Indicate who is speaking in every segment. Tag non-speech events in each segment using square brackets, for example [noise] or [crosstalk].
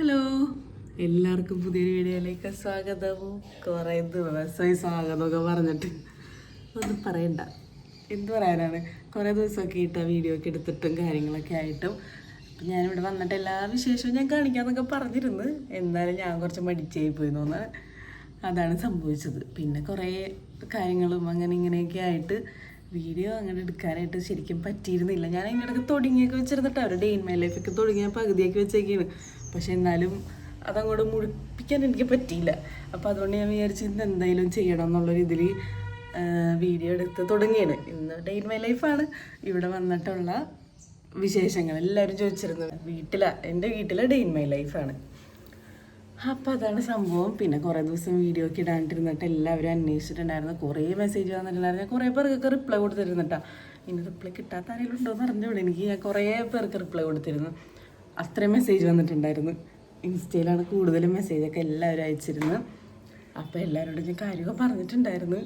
Speaker 1: Hello എല്ലാവർക്കും പുതിയൊരു വീഡിയോയിലേക്ക് സ്വാഗതം. കുറേ ദിവസമായി സ്വാഗതമൊക്കെ പറഞ്ഞിട്ട്. ഒന്നും പറയണ്ട. എന്ത് പറയാനാണ്? കുറേ ദിവസമൊക്കെ ഇട്ട വീഡിയോ ഒക്കെ എടുത്തിട്ടും കാര്യങ്ങളൊക്കെ ആയിട്ടും. അപ്പം ഞാനിവിടെ വന്നിട്ട് എല്ലാ വിശേഷവും ഞാൻ കാണിക്കാമെന്നൊക്കെ പറഞ്ഞിരുന്നു. എന്നാലും ഞാൻ കുറച്ച് മടിച്ചായി പോയി തോന്നുന്നു അതാണ് സംഭവിച്ചത്. പിന്നെ കുറേ കാര്യങ്ങളും അങ്ങനെ ഇങ്ങനെയൊക്കെ ആയിട്ട് വീഡിയോ അങ്ങനെ എടുക്കാനായിട്ട് ശരിക്കും പറ്റിയിരുന്നില്ല. ഞാൻ അതിന്റെ ഇടയ്ക്ക് തുടങ്ങിയൊക്കെ വെച്ചിരുന്നിട്ട് അവരുടെ ഡെയിൻ മൈ ലൈഫൊക്കെ തുടങ്ങിയ പകുതിയൊക്കെ വെച്ചേക്കാണ് പക്ഷെ എന്നാലും അതങ്ങോട്ട് മുഴിപ്പിക്കാൻ എനിക്ക് പറ്റിയില്ല. അപ്പോൾ അതുകൊണ്ട് ഞാൻ വിചാരിച്ചു ഇന്ന് എന്തായാലും ചെയ്യണം എന്നുള്ളൊരു ഇതിൽ വീഡിയോ എടുത്ത് തുടങ്ങിയാണ്. ഇന്ന് ഡേ ഇൻ മൈ ലൈഫാണ് ഇവിടെ വന്നിട്ടുള്ള വിശേഷങ്ങൾ എല്ലാവരും ചോദിച്ചിരുന്നു. വീട്ടിലാണ് എന്റെ വീട്ടിലെ ഡേ ഇൻ മൈ ലൈഫാണ് അപ്പോൾ അതാണ് സംഭവം. പിന്നെ കുറേ ദിവസം വീഡിയോ ഒക്കെ ഇടാണ്ടിരുന്നിട്ട് എല്ലാവരും അന്വേഷിച്ചിട്ടുണ്ടായിരുന്നു. കുറേ മെസ്സേജ് വന്നിട്ടുണ്ടായിരുന്നു. കുറേ പേർക്കൊക്കെ റിപ്ലൈ കൊടുത്തിരുന്നിട്ടാ ഇനി റിപ്ലൈ കിട്ടാത്ത ആരെങ്കിലും ഉണ്ടോ എന്ന് അറിഞ്ഞൂടെ. എനിക്ക് ഞാൻ കുറേ പേർക്ക് റിപ്ലൈ കൊടുത്തിരുന്നു. അത്രയും മെസ്സേജ് വന്നിട്ടുണ്ടായിരുന്നു. ഇൻസ്റ്റയിലാണ് കൂടുതലും മെസ്സേജൊക്കെ എല്ലാവരും അയച്ചിരുന്നത്. അപ്പോൾ എല്ലാവരോടും ഞാൻ കാര്യമൊക്കെ പറഞ്ഞിട്ടുണ്ടായിരുന്നു.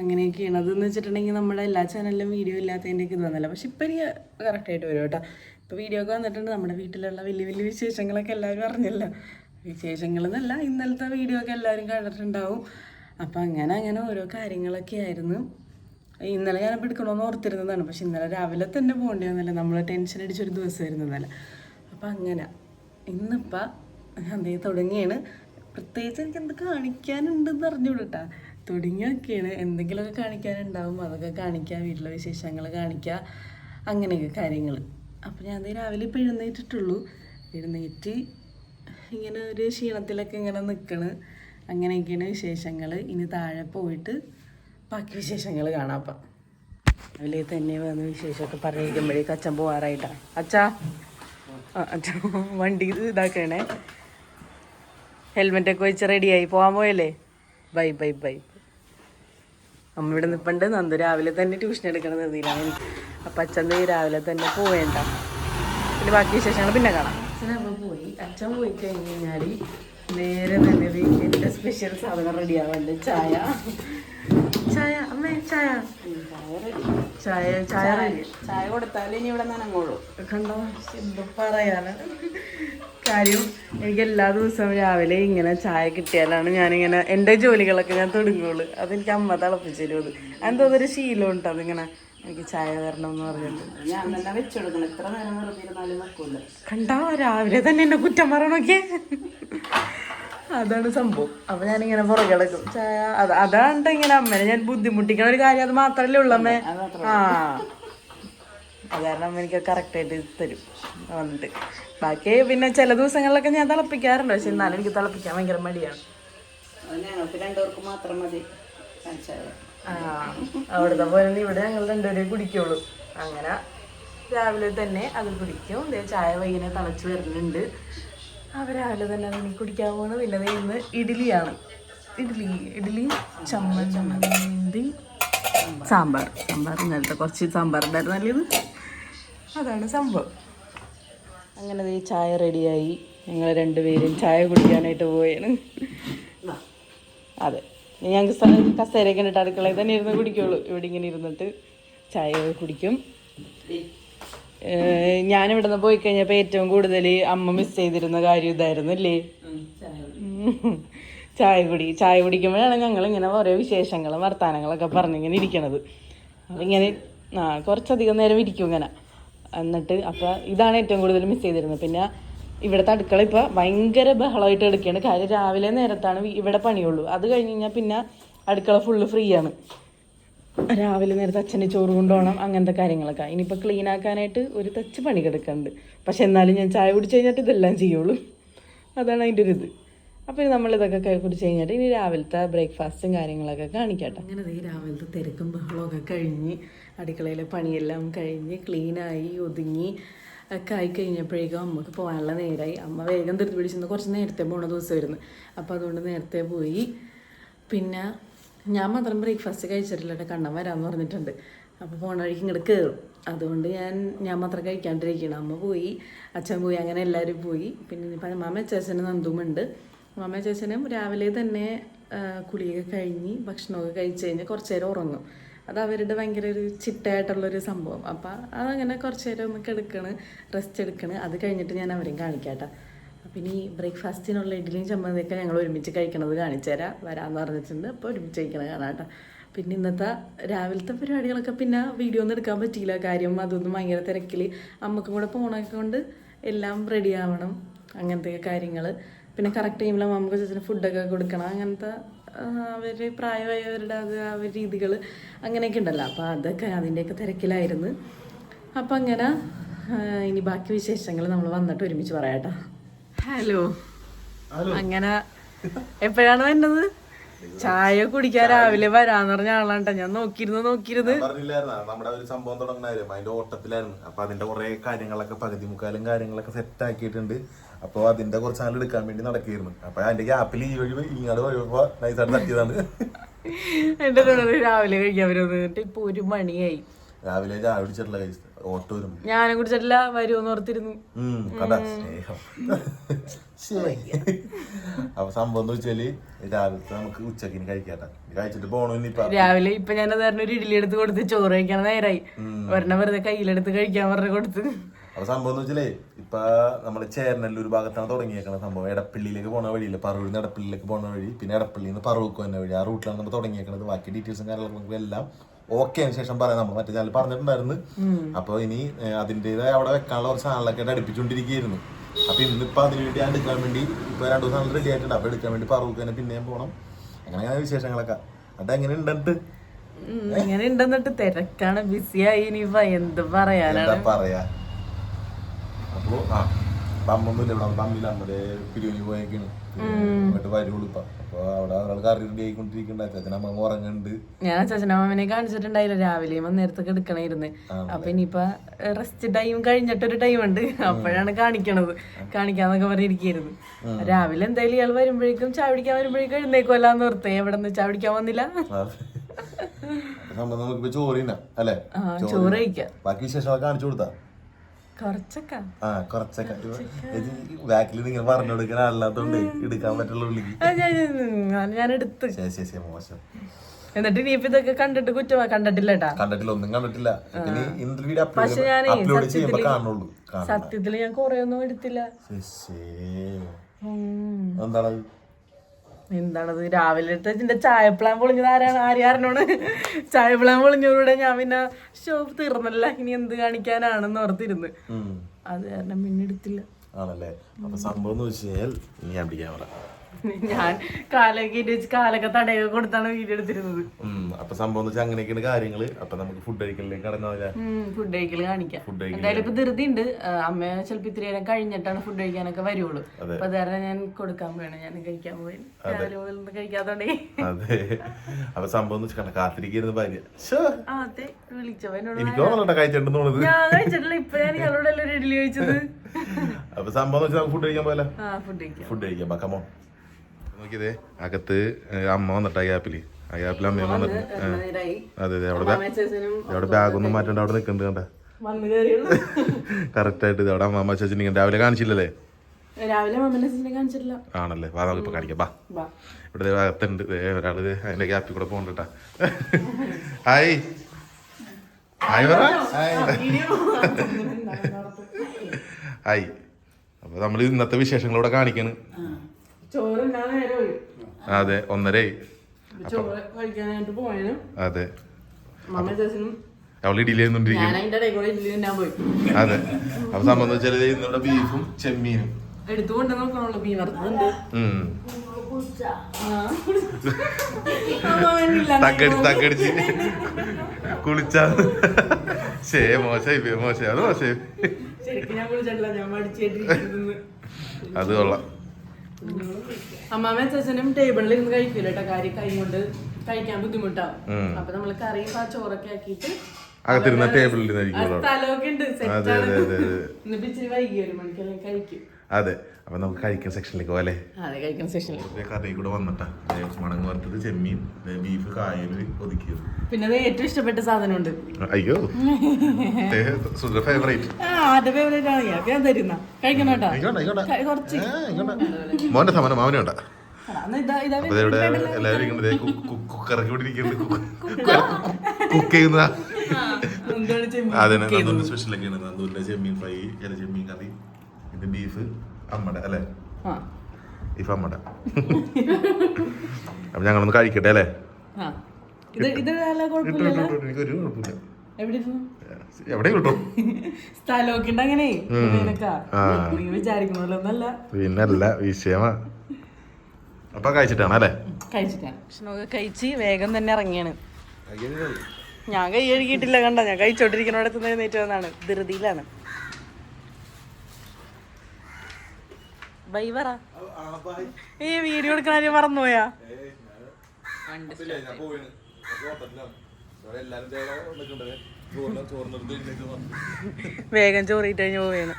Speaker 1: അങ്ങനെയൊക്കെയാണ്. അതെന്ന് വെച്ചിട്ടുണ്ടെങ്കിൽ നമ്മുടെ എല്ലാ ചാനലിലും വീഡിയോ ഇല്ലാത്തതിന്റെയൊക്കെ ഇത് വന്നല്ല. പക്ഷെ ഇപ്പം എനിക്ക് കറക്റ്റായിട്ട് വരും കേട്ടോ. ഇപ്പോൾ വീഡിയോ ഒക്കെ വന്നിട്ടുണ്ട്. നമ്മുടെ വീട്ടിലുള്ള വലിയ വലിയ വിശേഷങ്ങളൊക്കെ എല്ലാവരും അറിഞ്ഞല്ലോ. വിശേഷങ്ങൾ എന്നല്ല ഇന്നലത്തെ വീഡിയോ ഒക്കെ എല്ലാവരും കണ്ടിട്ടുണ്ടാവും. അപ്പം അങ്ങനെ അങ്ങനെ ഓരോ കാര്യങ്ങളൊക്കെ ആയിരുന്നു. ഇന്നലെ ഞാനപ്പോൾ എടുക്കണമെന്ന് ഓർത്തിരുന്നതാണ്. പക്ഷെ ഇന്നലെ രാവിലെ തന്നെ പോകേണ്ടി വന്നല്ലേ. നമ്മൾ ടെൻഷൻ അടിച്ചൊരു ദിവസമായിരുന്നു ഇന്നലെ. അപ്പം അങ്ങനെ. ഇന്നിപ്പം അതേ തുടങ്ങിയാണ്. പ്രത്യേകിച്ച് എനിക്ക് എന്ത് കാണിക്കാനുണ്ടെന്ന് അറിഞ്ഞുകൂടട്ടാ. തുടങ്ങിയൊക്കെയാണ്. എന്തെങ്കിലുമൊക്കെ കാണിക്കാനുണ്ടാവും. അതൊക്കെ കാണിക്കുക വീട്ടിലെ വിശേഷങ്ങൾ കാണിക്കുക അങ്ങനെയൊക്കെ കാര്യങ്ങൾ അപ്പോൾ ഞാൻ ദേ രാവിലെ ഇപ്പോൾ എഴുന്നേറ്റിട്ടുള്ളൂ. എഴുന്നേറ്റ് ഇങ്ങനെ ഒരു ക്ഷീണത്തിലൊക്കെ ഇങ്ങനെ നിൽക്കണ് അങ്ങനെയൊക്കെയാണ് വിശേഷങ്ങൾ ഇനി താഴെ പോയിട്ട് ബാക്കി വിശേഷങ്ങൾ കാണാം അപ്പം. രാവിലെ തന്നെ വന്ന് വിശേഷമൊക്കെ പറഞ്ഞിരിക്കുമ്പോഴേക്കും അച്ഛൻ പോവാറായിട്ടാണ് അച്ഛാ ആ, അച്ഛാ. വണ്ടി ഇതാക്കണേ. ഹെൽമെറ്റൊക്കെ വെച്ച് റെഡിയായി പോകാൻ പോയല്ലേ? Bye bye bye. അമ്മ ഇവിടെ നിൽപ്പണ്ട് നന്ദു രാവിലെ തന്നെ ട്യൂഷൻ എടുക്കണ നിർത്തിയില്ല അപ്പം അച്ഛൻ രാവിലെ തന്നെ പോവേണ്ട. പിന്നെ ബാക്കി വിശേഷങ്ങൾ പിന്നെ കാണാം. അച്ഛനമ്മ പോയി. അച്ഛൻ പോയി കഴിഞ്ഞ് കഴിഞ്ഞാൽ നേരെ ദേ എന്റെ സ്പെഷ്യൽ സാധനം റെഡിയാവുന്നുണ്ട് ചായ. ചായ അമ്മേ ചായ. ചായ ചായ
Speaker 2: ചായ കൊടുത്താൽ ഇനി ഇവിടെ നനങ്ങോളൂ
Speaker 1: കണ്ടോ? എന്ത് പറയാനാ കാര്യം എനിക്ക് എല്ലാ ദിവസവും രാവിലെ ഇങ്ങനെ ചായ കിട്ടിയാലാണ് ഞാനിങ്ങനെ എന്റെ ജോലികളൊക്കെ ഞാൻ തുടങ്ങുള്ളൂ. അതെനിക്ക് അമ്മ തിളപ്പിച്ചു തരുമത് എന്തോ ഒരു ശീലം ഉണ്ട് അതിങ്ങനെ എനിക്ക് ചായ തരണം എന്ന് പറഞ്ഞിട്ട്.
Speaker 2: ഞാൻ തന്നെ വെച്ചെടുക്കണം. എത്ര നേരം
Speaker 1: കണ്ടാ രാവിലെ തന്നെ എന്നെ കുറ്റം പറയണൊക്കെ അതാണ് സംഭവം. അപ്പൊ ഞാനിങ്ങനെ പുറകെ കിടക്കും ചായ അതാണ് ഇങ്ങനെ അമ്മനെ ഞാൻ ബുദ്ധിമുട്ടിക്കണ ഒരു കാര്യം അത് മാത്രല്ലേ ഉള്ളൂ അമ്മേ? ആ. അത് കാരണം അമ്മ എനിക്ക് കറക്റ്റായിട്ട് തരും. വന്നിട്ട്. ബാക്കി പിന്നെ ചില ദിവസങ്ങളിലൊക്കെ ഞാൻ തിളപ്പിക്കാറുണ്ട്. പക്ഷെ എന്നാലും എനിക്ക് തിളപ്പിക്കാൻ ഭയങ്കര മടിയാണ്. ആ. അവിടുത്തെ പോലെ ഇവിടെ ഞങ്ങൾ രണ്ടുപേരെ കുടിക്കുള്ളൂ. അങ്ങനെ രാവിലെ തന്നെ അത് കുടിക്കും. ചായ വൈകുന്നേരം തിളച്ച് വരുന്നുണ്ട്. അവർ രാവിലെ തന്നെ അത് എനിക്ക് കുടിക്കാൻ പോകുന്നത് പിന്നെ ഇന്ന് ഇഡ്ഡലിയാണ്. ഇഡ്ഡലി ഇഡ്ഡലി ചമ്മന്തി സാമ്പാർ. സാമ്പാർ ഇന്നലത്തെ കുറച്ച് സാമ്പാർ ഉണ്ടായിരുന്നു നല്ലത് അതാണ് സംഭവം. അങ്ങനെ ഈ ചായ റെഡിയായി. ഞങ്ങൾ രണ്ടുപേരും ചായ കുടിക്കാനായിട്ട് പോവുകയാണ് അതെ. ഞങ്ങൾക്ക് സ്ഥലം കസേരയൊക്കെ ഇട്ട് അടുക്കളയിൽ തന്നെ ഇരുന്ന് കുടിക്കുള്ളൂ. ഇവിടെ ഇങ്ങനെ ഇരുന്നിട്ട് ചായ കുടിക്കും. ഏഹ് ഇവിടെ നിന്ന് പോയി കഴിഞ്ഞപ്പോൾ ഏറ്റവും കൂടുതൽ അമ്മ മിസ് ചെയ്തിരുന്ന കാര്യം ഇതായിരുന്നു അല്ലേ. [laughs] ചായ കുടി. ചായ കുടിക്കുമ്പോഴാണ് ഞങ്ങൾ ഇങ്ങനെ ഓരോ വിശേഷങ്ങളും വർത്തമാനങ്ങളൊക്കെ പറഞ്ഞിങ്ങനെ ഇരിക്കണത്. അപ്പം ഇങ്ങനെ ആ കുറച്ചധികം നേരം ഇരിക്കും ഇങ്ങനെ. എന്നിട്ട് അപ്പോൾ ഇതാണ് ഏറ്റവും കൂടുതൽ മിസ് ചെയ്തിരുന്നത്. പിന്നെ ഇവിടുത്തെ അടുക്കള ഇപ്പോൾ ഭയങ്കര ബഹളമായിട്ട് എടുക്കുകയാണ് കാര്യം രാവിലെ നേരത്താണ് ഇവിടെ പണിയുള്ളൂ. അത് കഴിഞ്ഞ് കഴിഞ്ഞാൽ പിന്നെ അടുക്കള ഫുള്ള് ഫ്രീ ആണ്. രാവിലെ നേരത്തെ അച്ഛന്റെ ചോറ് കൊണ്ടുപോകണം അങ്ങനത്തെ കാര്യങ്ങളൊക്കെ. ഇനിയിപ്പോൾ ക്ലീൻ ആക്കാനായിട്ട് ഒരു തച്ച് പണി കിടക്കുന്നുണ്ട് പക്ഷെ എന്നാലും ഞാൻ ചായ കുടിച്ച് കഴിഞ്ഞിട്ട് ഇതെല്ലാം ചെയ്യുള്ളൂ. അതാണ് അതിന്റെ ഒരു ഇത്. അപ്പോൾ നമ്മൾ ഇതൊക്കെ കുടിച്ച് കഴിഞ്ഞിട്ട് ഇനി രാവിലത്തെ ബ്രേക്ക്ഫാസ്റ്റും കാര്യങ്ങളൊക്കെ കാണിക്കട്ടെ. അങ്ങനെ ഈ രാവിലത്തെ തിരക്കും ബഹളമൊക്കെ കഴിഞ്ഞ് അടുക്കളയിലെ പണിയെല്ലാം കഴിഞ്ഞ് ക്ലീനായി ഒതുങ്ങി ഒക്കെ ആയി കഴിഞ്ഞപ്പോഴേക്കും അമ്മയ്ക്ക് പോകാനുള്ള നേരമായി അമ്മ വേഗം തിരുത്തി പിടിച്ചിരുന്നു. കുറച്ച് നേരത്തെ പോണ ദിവസമായിരുന്നു. അപ്പോൾ അതുകൊണ്ട് നേരത്തെ പോയി. പിന്നെ ഞാൻ മാത്രം ബ്രേക്ക്ഫാസ്റ്റ് കഴിച്ചിട്ടില്ല. കണ്ണൻ വരാമെന്ന് പറഞ്ഞിട്ടുണ്ട്. അപ്പോൾ പോണ വഴിക്ക് ഇങ്ങോട്ട് കയറും അതുകൊണ്ട് ഞാൻ ഞാൻ മാത്രം കഴിക്കാണ്ടിരിക്കണം. അമ്മ പോയി അച്ഛൻ പോയി അങ്ങനെ എല്ലാവരും പോയി. പിന്നെ ഇപ്പം മാമ ചേച്ചനും നന്ദുമുണ്ട് മാമ ചേച്ചനും രാവിലെ തന്നെ കുളിയൊക്കെ കഴിഞ്ഞ് ഭക്ഷണമൊക്കെ കഴിച്ച് കഴിഞ്ഞാൽ കുറച്ച് നേരം ഉറങ്ങും. അത് അവരുടെ ഭയങ്കര ഒരു ചിട്ടയായിട്ടുള്ളൊരു സംഭവം. അപ്പം അതങ്ങനെ കുറച്ച് നേരം ഒന്ന് കിടക്കണ് റെസ്റ്റ് എടുക്കണ്. അത് കഴിഞ്ഞിട്ട് ഞാൻ അവരെയും കാണിക്കാട്ടോ. പിന്നെ ഈ ബ്രേക്ക്ഫാസ്റ്റിനുള്ള ഇഡ്ഡലിയും ചമ്മന്തിയൊക്കെ ഞങ്ങൾ ഒരുമിച്ച് കഴിക്കണത് കാണിച്ചു തരാം വരാമെന്ന് പറഞ്ഞിട്ടുണ്ട്. അപ്പോൾ ഒരുമിച്ച് കഴിക്കണത് കാണാം കേട്ടോ. പിന്നെ ഇന്നത്തെ രാവിലത്തെ പരിപാടികളൊക്കെ പിന്നെ വീഡിയോ ഒന്നും എടുക്കാൻ പറ്റിയില്ല. കാര്യം അതൊന്നും ഭയങ്കര തിരക്കിൽ അമ്മക്കും കൂടെ പോണൊക്കെ കൊണ്ട് എല്ലാം റെഡി ആവണം. അങ്ങനത്തെ കാര്യങ്ങൾ പിന്നെ കറക്റ്റ് ടൈമിൽ അമ്മയ്ക്ക് ചേച്ചിന് ഫുഡൊക്കെ കൊടുക്കണം. അങ്ങനത്തെ അവർ പ്രായമായവരുടെ അത് ആ ഒരു രീതികൾ അങ്ങനെയൊക്കെ ഉണ്ടല്ലോ. അപ്പോൾ അതൊക്കെ അതിന്റെയൊക്കെ തിരക്കിലായിരുന്നു. അപ്പം അങ്ങനെ ഇനി ബാക്കി വിശേഷങ്ങൾ നമ്മൾ വന്നിട്ട് ഒരുമിച്ച് പറയാട്ടോ ഹലോ. അങ്ങനെ എപ്പോഴാണ് വരുന്നത് ചായ കുടിക്കാൻ രാവിലെ വരാന്ന് പറഞ്ഞ ആളാണ്ട ഞാൻ നോക്കിയിരുന്നു നോക്കിയിരുന്നു.
Speaker 3: പറഞ്ഞില്ലായിരുന്നു. നമ്മുടെ ഒരു സംഭവം തുടങ്ങണായിരുന്നു അതിന്റെ ഓട്ടത്തിലായിരുന്നു. അപ്പൊ അതിന്റെ കുറെ കാര്യങ്ങളൊക്കെ പകുതി മുക്കാലും കാര്യങ്ങളൊക്കെ സെറ്റ് ആക്കിയിട്ടുണ്ട്. അപ്പൊ അതിന്റെ കുറച്ച് ആൾ എടുക്കാൻ വേണ്ടി നടക്കുകയായിരുന്നു. അപ്പൊ അതിന്റെ ഗ്യാപ്പിൽ ഈ വഴി ഇങ്ങോട്ട് വഴിപ്പോ നൈസായിട്ട് തട്ടിയതാണ്. [laughs]
Speaker 1: എന്റെ രാവിലെ കഴിക്കാൻ വരുന്നത് ഇപ്പൊ ഒരു മണിയായി.
Speaker 3: രാവിലെ ചായ കുടിച്ചിട്ടുള്ള ഓട്ടോ
Speaker 1: ഞാനെ കുടിച്ചല്ല വരുമെന്ന് ഓർത്തിരുന്നു.
Speaker 3: കടാ സ്നേഹം. അപ്പൊ സംഭവം എന്ന് വെച്ചാൽ രാവിലത്തെ നമുക്ക് ഉച്ചക്കിന് കഴിക്കാട്ടെ. കഴിച്ചിട്ട് പോണോ
Speaker 1: രാവിലെ ഇപ്പൊ ഞാൻ അതായിരുന്നു ഒരു ഇഡ്ഡലി എടുത്ത് കൊടുത്ത് ചോറ് കഴിക്കാൻ നേരായി. ഒരെണ്ണം വെറുതെ കയ്യിലെടുത്ത് കഴിക്കാൻ പറഞ്ഞ കൊടുത്ത്.
Speaker 3: അപ്പൊ സംഭവം എന്ന് വെച്ചാലേ ഇപ്പൊ നമ്മൾ ഒരു ഭാഗത്താണ് തുടങ്ങിയേക്കണ സംഭവം. എടപ്പള്ളിയിലേക്ക് പോണ വഴിയില്ല? പറവൂരിൽ നിന്ന് എടപ്പള്ളിയിലേക്ക് പോണ വഴി. പിന്നെ എടപ്പള്ളിയിൽ നിന്ന് പറവൂക്ക് വന്ന വഴി. ആ റൂട്ടിലാണ് നമ്മൾ തുടങ്ങിയേക്കുന്നത് ബാക്കി ഡീറ്റെയിൽസും കാര്യങ്ങളൊക്കെ എല്ലാം ഓക്കെ അതിന് ശേഷം പറയാം. നമ്മൾ മറ്റേ ചാനൽ പറഞ്ഞിട്ടുണ്ടായിരുന്നു. അപ്പൊ ഇനി അതിന്റേതായ അവിടെ വെക്കാനുള്ള കുറച്ച് സാധനങ്ങളൊക്കെ ആയിട്ട് അടുപ്പിച്ചുകൊണ്ടിരിക്കുകയായിരുന്നു അപ്പൊ ഇന്നിപ്പോ അതിന് വേണ്ടി ഞാൻ എടുക്കാൻ വേണ്ടി ഇപ്പൊ രണ്ടു ദിവസം റെഡി ആയിട്ടുണ്ട്. അപ്പൊ എടുക്കാൻ വേണ്ടി പറവൂക്ക് തന്നെ പിന്നെയും പോകണം അങ്ങനെ അങ്ങനെ വിശേഷങ്ങളൊക്കെ. അതെങ്ങനെ ഉണ്ടെന്നിട്ട്
Speaker 1: ഉം, ഇങ്ങനെ ഉണ്ടെന്നിട്ട് തിരക്കാണ്. ബിസിയായി ഇനി എന്ത് പറയാനാണ്?
Speaker 3: പറയാ? അപ്പോ ആ ബമ്മൊന്നുമില്ല ഇവിടെ ബമ്മിലാണ് മറ്റേ പിരിവിന് പോയേക്കാണ്. എന്നിട്ട് വരുള്ളൂ ഇപ്പൊ. അപ്പൊ അവിടെ ഒരാൾ കറി റെഡി ആയിക്കൊണ്ടിരിക്കണ്ട ചച്ചനമ്മ ഉറങ്ങുന്നുണ്ട്.
Speaker 1: ഞാൻ ചച്ചനമ്മനെ കാണിച്ചിട്ടുണ്ടായില്ല. രാവിലെയും നേരത്തെ എടുക്കണായിരുന്നു. അപ്പൊ ഇനിയിപ്പൊ റെസ്റ്റ് ടൈം കഴിഞ്ഞിട്ടൊരു ടൈം ഉണ്ട്. അപ്പോഴാണ് കാണിക്കണത്. കാണിക്കാന്നൊക്കെ പറഞ്ഞിരിക്കുന്നു രാവിലെ എന്തായാലും ഇയാൾ വരുമ്പോഴേക്കും ചായ പിടിക്കാൻ വരുമ്പോഴേക്കും എഴുന്നേക്കുമല്ലാന്ന് ഓർത്തേ. എവിടെ നിന്ന് ചായ പിടിക്കാൻ വന്നില്ല?
Speaker 3: ചോറ് അല്ലേ?
Speaker 1: കഴിക്കാം.
Speaker 3: ബാക്കി വിശേഷം കാണിച്ചു കൊടുത്താ. ആ കുറച്ചൊക്കെ. ബാക്കിൽ നിങ്ങൾ പറഞ്ഞു കൊടുക്കാൻ ആളില്ലാത്തോണ്ട് എടുക്കാൻ പറ്റുള്ള
Speaker 1: ഞാൻ- എടുത്ത്.
Speaker 3: ശരി ശരി മോശം.
Speaker 1: എന്നിട്ട് ഇനിയിപ്പോ ഇതൊക്കെ കണ്ടിട്ട് കുറ്റമാ കണ്ടിട്ടില്ല കണ്ടിട്ടില്ല
Speaker 3: ഒന്നും കണ്ടിട്ടില്ല.
Speaker 1: പക്ഷെ
Speaker 3: ഞാൻ
Speaker 1: സത്യത്തിൽ ഞാൻ കൊറേ ഒന്നും എടുത്തില്ല
Speaker 3: എന്താണ്
Speaker 1: എന്താണത്? രാവിലെ ഇതിന്റെ ചായപ്പിളാൻ പൊളിഞ്ഞത് ആരാണ്? ആര്യാരനോട് ചായപ്ലാൻ പൊളിഞ്ഞവരുടെ ഞാൻ പിന്നെ ഷോപ്പ് തീർന്നല്ല. ഇനി എന്ത് കാണിക്കാനാണെന്ന് ഓർത്തിരുന്ന്. അത് കാരണം പിന്നെ എടുത്തില്ല.
Speaker 3: ആണല്ലേ? അപ്പൊ സംഭവം എന്ന് വെച്ചാൽ ഇനി ഞാൻ പറ [laughs]
Speaker 1: ഞാൻ കാലൊക്കെ ഇട്ട് വെച്ച് കാലൊക്കെ തടയൊക്കെ കൊടുത്താണ് വീഡിയോ എടുത്തിരുന്നത്.
Speaker 3: അപ്പൊ സംഭവം വെച്ചാൽ അങ്ങനെയൊക്കെയാണ് കാര്യങ്ങൾ. അപ്പൊ നമുക്ക് ഫുഡ് കഴിക്കലിലേക്ക് കടന്നാ
Speaker 1: ഫുഡ് കഴിക്കൽ കാണിക്കാം. എന്തായാലും ഇപ്പൊ ധൃതി ഉണ്ട്. അമ്മ ചിലപ്പോ ഇത്തിരി നേരം കഴിഞ്ഞിട്ടാണ് ഫുഡ് കഴിക്കാനൊക്കെ വരുള്ളൂ. അപ്പൊ അത് ഞാൻ കൊടുക്കാൻ പോയാണ് ഞാൻ കഴിക്കാൻ പോയി കഴിക്കാത്തോണ്ടേ.
Speaker 3: അതെ. അപ്പൊ സംഭവം വെച്ചാൽ കാത്തിരിക്കുന്ന ഭാര്യ. എനിക്ക് തോന്നണ കഴിച്ചിട്ടുണ്ടെന്ന് തോന്നുന്നത്
Speaker 1: ഞാൻ കഴിച്ചിട്ടില്ല. ഇപ്പൊ ഞാൻ ഇയാളോട് എല്ലാം ഇഡ്ഡലി കഴിച്ചത്
Speaker 3: അപ്പൊ സംഭവം വെച്ചാൽ ഫുഡ് കഴിക്കാൻ പോലെ
Speaker 1: ഫുഡ് കഴിക്കാം.
Speaker 3: ഫുഡ് കഴിക്കാം. ബക്കമോ നോക്കിയതേ അകത്ത് അമ്മ വന്നിട്ട് ആ ഗ്യാപ്പിൽ ആ ഗ്യാപ്പിൽ അമ്മ വന്നിട്ട് അതെ അതെ അവിടെ അവിടെ ബാഗൊന്നും മാറ്റണ്ട അവിടെ നിൽക്കുന്നുണ്ട് കണ്ട. കറക്റ്റ് [laughs] ആയിട്ട് അവിടെ അമ്മ ചേച്ചി രാവിലെ കാണിച്ചില്ലല്ലേ? ആണല്ലേ വാ നമുക്ക് കാണിക്കാം ബാ
Speaker 1: വാ.
Speaker 3: ഇവിടെ ദേ അകത്തുണ്ട് ദേ ഒരാൾ ദേ അതിന്റെ ഗ്യാപ്പിൽ കൂടെ പോകണ്ടട്ടാ [laughs] ഹായ്. ഹായ് പറ. [laughs] ഹായ്. അപ്പൊ നമ്മൾ ഇന്നത്തെ വിശേഷങ്ങളൂടെ കാണിക്കാണ്. അതെ ഒന്നരയായി. അതെ. അവൾ
Speaker 1: ചേച്ചനും ചെയ്തോണ്ടിരിക്കും
Speaker 3: അതെ. അപ്പൊ സംബന്ധിച്ചാൽ ഇന്നിവിടെ ബീഫും ചെമ്മീനും.
Speaker 1: എടുത്തുകൊണ്ട് നോക്കണല്ലോ മീൻ.
Speaker 3: തക്കടിച്ച്. കുളിച്ചാ. ശേ മോശമായി പോയി, മോശമായി അത് മോശമായി അത് കൊള്ളാം.
Speaker 1: അമ്മാമ്മ അച്ഛനും ടേബിളിൽ ഇരുന്ന് കഴിക്കൂല കേട്ടോ കാര്യം കൈ കൊണ്ട് കഴിക്കാൻ ബുദ്ധിമുട്ടാവും. അപ്പൊ നമ്മൾ കറി ആ ചോറൊക്കെ ആക്കിയിട്ട്
Speaker 3: അകത്തിരുന്ന ടേബിളിൽ അതെ [laughs]
Speaker 1: ഇച്ചിരി വൈകി ഒരു മണിക്കെല്ലാം കഴിക്കും.
Speaker 3: അതെ. അപ്പൊ നമുക്ക് കഴിക്കുന്ന സെക്ഷനിലേക്ക് പോലെ കറി കൂടെ വന്നിട്ടാ. മണങ്ങ് വറുത്തത് ചെമ്മീൻ ബീഫ് കായൽ ഒതുക്കിയത്
Speaker 1: പിന്നെ ഏറ്റവും ഇഷ്ടപ്പെട്ട സാധനമുണ്ട്.
Speaker 3: അയ്യോ. സുഗർ ഫേവറേറ്റ്
Speaker 1: ഫേവറേറ്റ് ആണ്? ഞാൻ തരുന്ന. കഴിക്കണം.
Speaker 3: മോന്റെ സമനം മാമനും ഉണ്ടാ ഇവിടെ എല്ലാവരും കുക്കറൊക്കെ കുക്ക് ചെയ്യുന്ന
Speaker 1: ചെമ്മീൻ?
Speaker 3: ഫ്രൈ ഇല ചെമ്മീൻ ബീഫ് അമ്മടെ അല്ലേ? ബീഫ് അമ്മട. അപ്പൊ ഞങ്ങളൊന്ന് കഴിക്കട്ടെ അല്ലേ. എനിക്കൊരു കുഴപ്പമില്ല.
Speaker 1: എവിടെ ഇരുന്നു
Speaker 3: എവിടെ കിട്ടും
Speaker 1: സ്ഥലമൊക്കെ ഉണ്ട് അങ്ങനെ.
Speaker 3: പിന്നല്ല വിഷയമാ. അപ്പൊ കഴിച്ചിട്ടാണ് അല്ലേ?
Speaker 1: കഴിച്ചിട്ടാണ് കഴിച്ച് വേഗം തന്നെ ഇറങ്ങിയാണ്. ഞാൻ കൈ കഴുകിയിട്ടില്ല കണ്ട? ഞാൻ കഴിച്ചോണ്ടിരിക്കുന്നവിടെ എഴുന്നേറ്റ് വന്നാണ്. ധൃതിയിലാണ്. ബൈ പറ. ഈ വീഡിയോ എടുക്കണ കാര്യം മറന്നുപോയാ? വേഗം ചോറിട്ട് കഴിഞ്ഞ് പോവുകയാണ്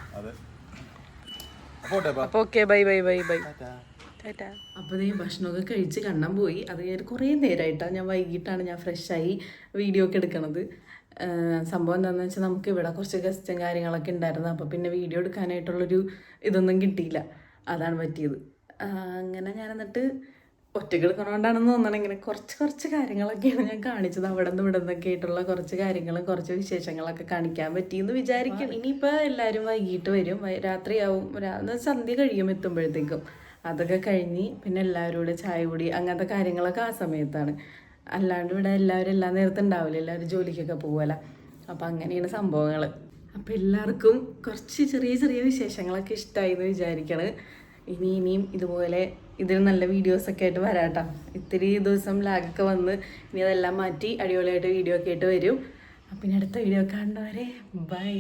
Speaker 1: അപ്പൊ okay bye bye bye bye. അപ്പോൾ ഈ ഭക്ഷണമൊക്കെ കഴിച്ച് കണ്ണം പോയി. അത് കഴിഞ്ഞ് കുറേ നേരമായിട്ടാണ് ഞാൻ വൈകിട്ടാണ് ഞാൻ ഫ്രഷ് ആയി വീഡിയോ ഒക്കെ എടുക്കണത്. സംഭവം എന്താണെന്ന് വെച്ചാൽ നമുക്ക് ഇവിടെ കുറച്ച് ഗസ്റ്റും കാര്യങ്ങളൊക്കെ ഉണ്ടായിരുന്നു. അപ്പോൾ പിന്നെ വീഡിയോ എടുക്കാനായിട്ടുള്ളൊരു ഇതൊന്നും കിട്ടിയില്ല. അതാണ് പറ്റിയത്. അങ്ങനെ ഞാൻ എന്നിട്ട് ഒറ്റയ്ക്ക് എടുക്കണോണ്ടാണെന്ന് തോന്നണം ഇങ്ങനെ കുറച്ച് കുറച്ച് കാര്യങ്ങളൊക്കെയാണ് ഞാൻ കാണിച്ചത്. അവിടെ നിന്ന് ഇവിടെ നിന്നൊക്കെ ആയിട്ടുള്ള കുറച്ച് കാര്യങ്ങളും കുറച്ച് വിശേഷങ്ങളൊക്കെ കാണിക്കാൻ പറ്റിയെന്ന് വിചാരിക്കും ഇനിയിപ്പോൾ എല്ലാവരും വൈകിട്ട് വരും. രാത്രിയാവും. സന്ധ്യ കഴിയും എത്തുമ്പോഴത്തേക്കും. അതൊക്കെ കഴിഞ്ഞ് പിന്നെ എല്ലാവരും കൂടെ ചായ കൂടി അങ്ങനത്തെ കാര്യങ്ങളൊക്കെ ആ സമയത്താണ്. അല്ലാണ്ട് ഇവിടെ എല്ലാവരും എല്ലാ നേരത്തും ഉണ്ടാവില്ല. എല്ലാവരും ജോലിക്കൊക്കെ പോകല അപ്പം അങ്ങനെയാണ് സംഭവങ്ങൾ അപ്പം എല്ലാവർക്കും കുറച്ച് ചെറിയ ചെറിയ വിശേഷങ്ങളൊക്കെ ഇഷ്ടമായി എന്ന് പിന്നെ ഇനി ഇനിയും ഇതുപോലെ ഇതിന് നല്ല വീഡിയോസൊക്കെ ആയിട്ട് വരാട്ടോ. ഇത്തിരി ദിവസം ലാഗൊക്കെ വന്ന് ഇനി അതെല്ലാം മാറ്റി അടിപൊളിയായിട്ട് വീഡിയോ ഒക്കെ ആയിട്ട് വരും. അപ്പം ഇനി അടുത്ത വീഡിയോ കാണുന്നവരെ ബൈ